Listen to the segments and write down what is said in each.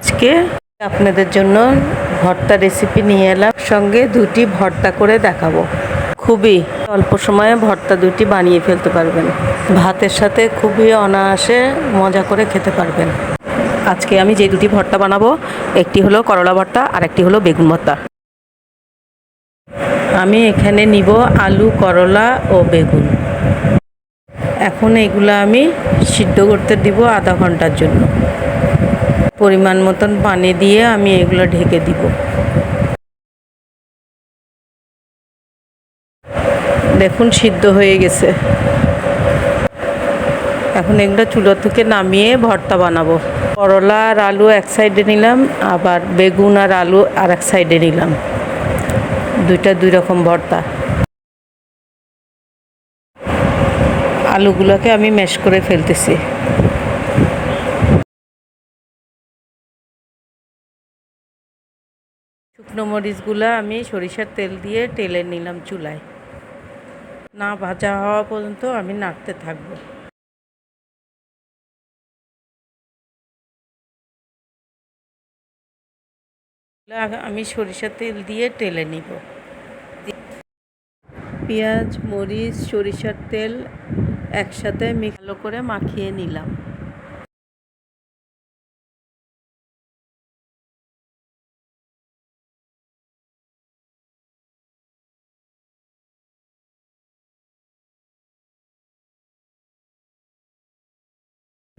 আজকে আপনাদের জন্য ভর্তা রেসিপি নিয়ে এলাম। সঙ্গে দুটি ভর্তা করে দেখাবো। খুবই অল্প সময়ে ভর্তা দুটি বানিয়ে ফেলতে পারবেন। ভাতের সাথে খুবই অনায়াসে মজা করে খেতে পারবেন। আজকে আমি যে দুটি ভর্তা বানাবো, একটি হলো করলা ভর্তা আর একটি হলো বেগুন ভর্তা। আমি এখানে নিব আলু, করলা ও বেগুন। এখন এগুলো আমি সিদ্ধ করতে দিব আধা ঘণ্টার জন্য। পরিমাণ মতন পানি দিয়ে আমি এগুলো ঢেকে দিব। দেখুন, সিদ্ধ হয়ে গেছে। এখন এগুলো চুলো থেকে নামিয়ে ভর্তা বানাবো। করলা আর আলু এক সাইডে নিলাম, আবার বেগুন আর আলু আর এক সাইডে নিলাম। দুইটা দুই রকম ভর্তা। আলুগুলোকে আমি ম্যাশ করে ফেলতেছি। শুকনো মরিচগুলো আমি সরিষার তেল দিয়ে টেলে নিলাম চুলায়। না ভাজা হওয়া পর্যন্ত আমি নাড়তে থাকব। আমি সরিষার তেল দিয়ে টেলে নিব। পেঁয়াজ, মরিচ, সরিষার তেল একসাথে ভালো করে মাখিয়ে নিলাম।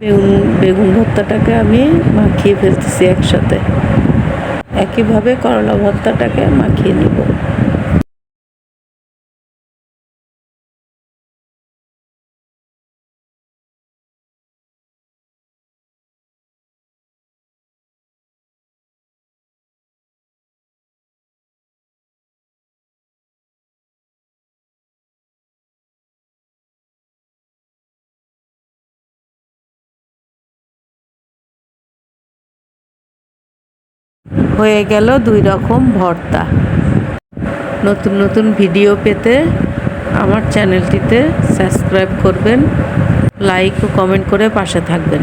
বেগুন বেগুন ভর্তাটাকে আমি মাখিয়ে ফেলতেছি একসাথে। একইভাবে করলা ভর্তাটাকে মাখিয়ে নিব। হয়ে গেল দুই রকম ভর্তা। নতুন নতুন ভিডিও পেতে আমার চ্যানেলটিতে সাবস্ক্রাইব করবেন, লাইক ও কমেন্ট করে পাশে থাকবেন।